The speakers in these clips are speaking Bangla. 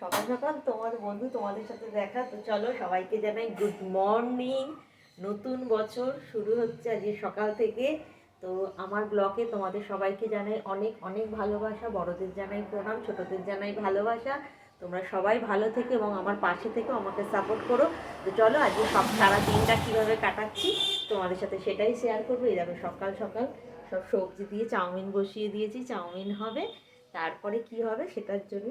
সকাল সকাল তোমার বন্ধু তোমাদের সাথে দেখা, তো চলো সবাইকে জানাই গুড মর্নিং নতুন বছর শুরু হচ্ছে আজকে সকাল থেকে, তো আমার ব্লগে তোমাদের সবাইকে জানাই অনেক অনেক ভালোবাসা। বড়দের জানাই প্রণাম, ছোটদের জানাই ভালোবাসা। তোমরা সবাই ভালো থেকে এবং আমার পাশে থেকেও আমাকে সাপোর্ট করো। তো চলো আজকে সব সারা দিনটা কীভাবে কাটাচ্ছি, তোমাদের সাথে সেটাই শেয়ার করব। এই দেখো সকাল সকাল সব সবজি দিয়ে চাউমিন বসিয়ে দিয়েছি, চাউমিন হবে, তারপরে কি হবে সেটার জন্য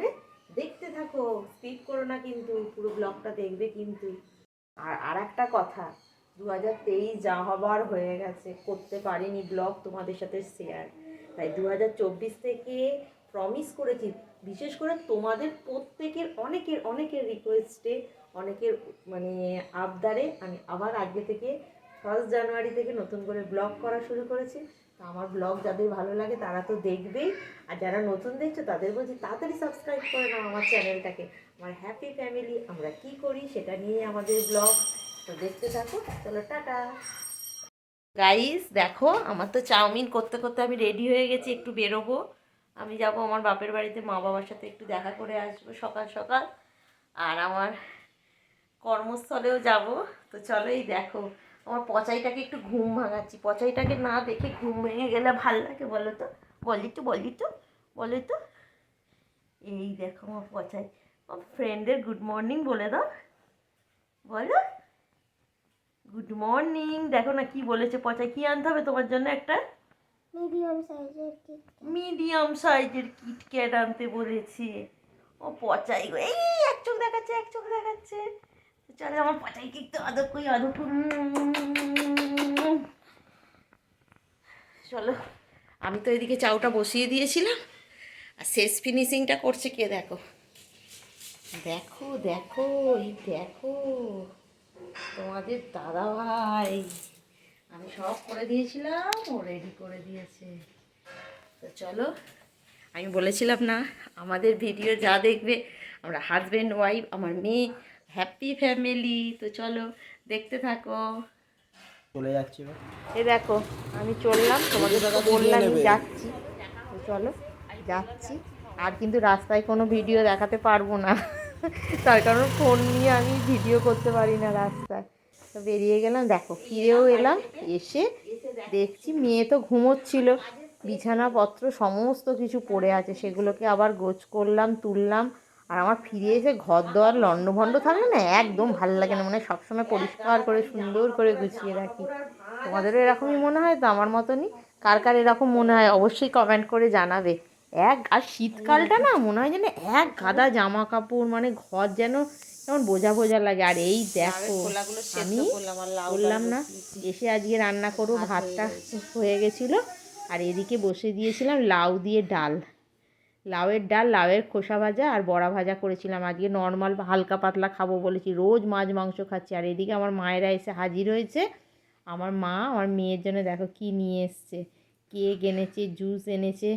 দেখতে থাকো স্কিপ করো না কিন্তু, পুরো ব্লগটা দেখবে কিন্তু। আর আর একটা কথা দু হাজার তেইশ যা হবার হয়ে গেছে, করতে পারিনি ব্লগ তোমাদের সাথে শেয়ার তাই দু হাজার চব্বিশ থেকে প্রমিস করেছি, বিশেষ করে তোমাদের প্রত্যেকের অনেকের অনেকের রিকোয়েস্টে অনেকের মানে আবদারে আমি আবার আজকে থেকে ফার্স্ট জানুয়ারি থেকে নতুন করে ব্লগ করা শুরু করেছি। তো আমার ব্লগ যাদের ভালো লাগে তারা তো দেখবেই। আর যারা নতুন দেখছ, তাদের বলছি তাড়াতাড়ি সাবস্ক্রাইব করে নাও আমার চ্যানেলটাকে আমার হ্যাপি ফ্যামিলি আমরা কি করি সেটা নিয়ে আমাদের ব্লগ তো দেখতে থাকো, চলো টাটা। গাইস দেখো, আমার তো চাউমিন করতে করতে আমি রেডি হয়ে গেছি, একটু বেরোবো। আমি যাব আমার বাপের বাড়িতে, মা বাবার সাথে একটু দেখা করে আসব সকাল সকাল। আর আমার কর্মস্থলেও যাব। তো চলো এই দেখো আমার পচাইটাকে একটু ঘুম ভাঙাচ্ছি। পচাইটাকে না দেখে ঘুম ভেঙে গেলে ভালো লাগে বলো তো? বলি তো বলি তো বলি তো। এই দেখো আমার পচাই। আমার ফ্রেন্ডের গুড মর্নিং বলে দাও। বলো। গুড মর্নিং দেখো না কি বলেছে পচাই। কি আনতে হবে তোমার জন্য একটা? মিডিয়াম সাইজের মিডিয়াম সাইজের কিটক্যাট আনতে বলেছে। ও পচাই গো। এই এক চোখ দেখাচ্ছে এক চোখ দেখাচ্ছে। চলে, আমার পচাই কেক তো আদর কই আদর চলো, আমি তো এদিকে চাউটা বসিয়ে দিয়েছিলাম, আর শেষ ফিনিশিংটা করছে কে দেখো? দেখো দেখো, এই দেখো, তোমাদের দাদা ভাই। আমি সব করে দিয়েছিলাম, ও রেডি করে দিয়েছে। তো চলো, আমি বলেছিলাম না, আমাদের ভিডিও যা দেখবে, আমরা হাজব্যান্ড ওয়াইফ আমার মেয়ে হ্যাপি ফ্যামিলি তো চলো দেখতে থাকো। চলে যাচ্ছি। এই দেখো আমি চললাম তোমাদের বললাম যাচ্ছি। তো চলো যাচ্ছি। আর কিন্তু রাস্তায় কোনো ভিডিও দেখাতে পারব না। তার কারণ ফোন নিয়ে আমি ভিডিও করতে পারি না রাস্তায়। তো বেরিয়ে গেলাম দেখো ফিরেও এলাম এসে দেখছি মেয়ে তো ঘুমোচ্ছিল। বিছানাপত্র সমস্ত কিছু পড়ে আছে। সেগুলোকে আবার গোছ করলাম তুললাম। আর আমার ফিরে এসে ঘর দোয়ার লণ্ডভণ্ড থাকলে না একদম ভালো লাগে না মানে সবসময় পরিষ্কার করে, সুন্দর করে গুছিয়ে রাখি। তোমাদেরও এরকমই মনে হয় তো? আমার মতনই? কার কার এরকম মনে হয়? অবশ্যই কমেন্ট করে জানাবে। এক আর শীতকালটা না মনে হয় যেন এক গাদা জামা কাপড় মানে ঘর যেন যেমন বোঝা বোঝা লাগে। আর এই দেখো, আমি বললাম না, এসে আজকে রান্না করব ভাতটা হয়ে গেছিল। আর এদিকে বসে দিয়েছিলাম লাউ দিয়ে ডাল। লাউয়ের ডাল, লাউয়ের খোসা ভাজা আর বড়া ভাজা করেছিলাম। আজকে নর্মাল হালকা পাতলা খাব বলেছি। রোজ মাছ, মাংস খাচ্ছি। আর এদিকে আমার মায়েরা এসে হাজির হয়েছে। আমার মা, আমার মেয়ের জন্য দেখো কি নিয়ে এসছে। কেক এনেছে জুস এনেছে।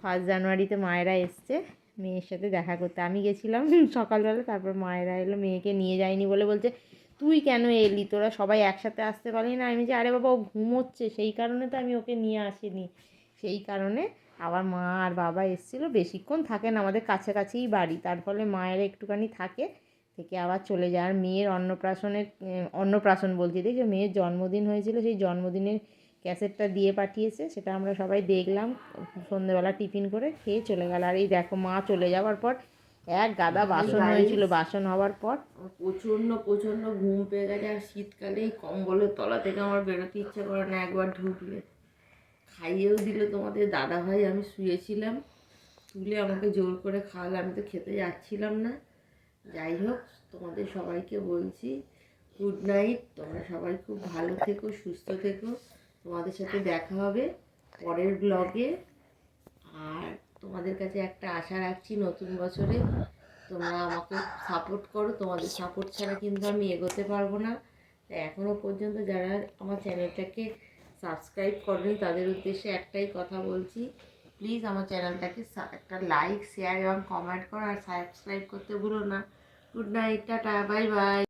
ফার্স্ট জানুয়ারিতে মায়েরা এসছে মেয়ের সাথে দেখা করতে। আমি গেছিলাম সকালবেলা, তারপর মায়েরা এলো। মেয়েকে নিয়ে যায়নি বলে বলছে, তুই কেন এলি? তোরা সবাই একসাথে আসতে পারলি না? আমি যে, আরে বাবা, ও ঘুমোচ্ছে। সেই কারণে তো আমি ওকে নিয়ে আসিনি। সেই কারণে আবার মা আর বাবা এসেছিল বেশিক্ষণ থাকে না আমাদের কাছাকাছিই বাড়ি। তার ফলে মায়ের একটুখানি থাকে থেকে আবার চলে যায়। আর মেয়ের অন্নপ্রাশনের অন্নপ্রাশন বলছি দেখি মেয়ের জন্মদিন হয়েছিল সেই জন্মদিনের ক্যাসেটটা দিয়ে পাঠিয়েছে সেটা আমরা সবাই দেখলাম সন্ধেবেলা টিফিন করে খেয়ে চলে গেল। আর এই দেখো মা চলে যাওয়ার পর এক গাদা বাসন হয়েছিল বাসন হওয়ার পর। প্রচণ্ড প্রচণ্ড ঘুম পেয়ে গেছে আর শীতকালে এই কম্বলের তলা থেকে আমার বেরোতে ইচ্ছে করে না একবার ঢুকলে। খাইয়েও দিল তোমাদের। দাদা ভাই আমি শুয়েছিলাম। তুলে আমাকে জোর করে খাওয়ালে। আমি তো খেতে যাচ্ছিলাম না। যাই হোক, তোমাদের সবাইকে বলছি গুড নাইট তোমরা সবাই খুব ভালো থেকো, সুস্থ থেকো। তোমাদের সাথে দেখা হবে পরের ব্লগে আর তোমাদের কাছে একটা আশা রাখছি, নতুন বছরে তোমরা আমাকে সাপোর্ট করো। তোমাদের সাপোর্ট ছাড়া কিন্তু আমি এগোতে পারব না। এখনও পর্যন্ত যারা আমার চ্যানেলটাকে সাবস্ক্রাইব করেনি তাদের উদ্দেশ্যে একটাই কথা বলছি। প্লিজ আমার চ্যানেলটাকে একটা লাইক শেয়ার এবং কমেন্ট করো আর সাবস্ক্রাইব করতে ভুলো না। Good night tata bye bye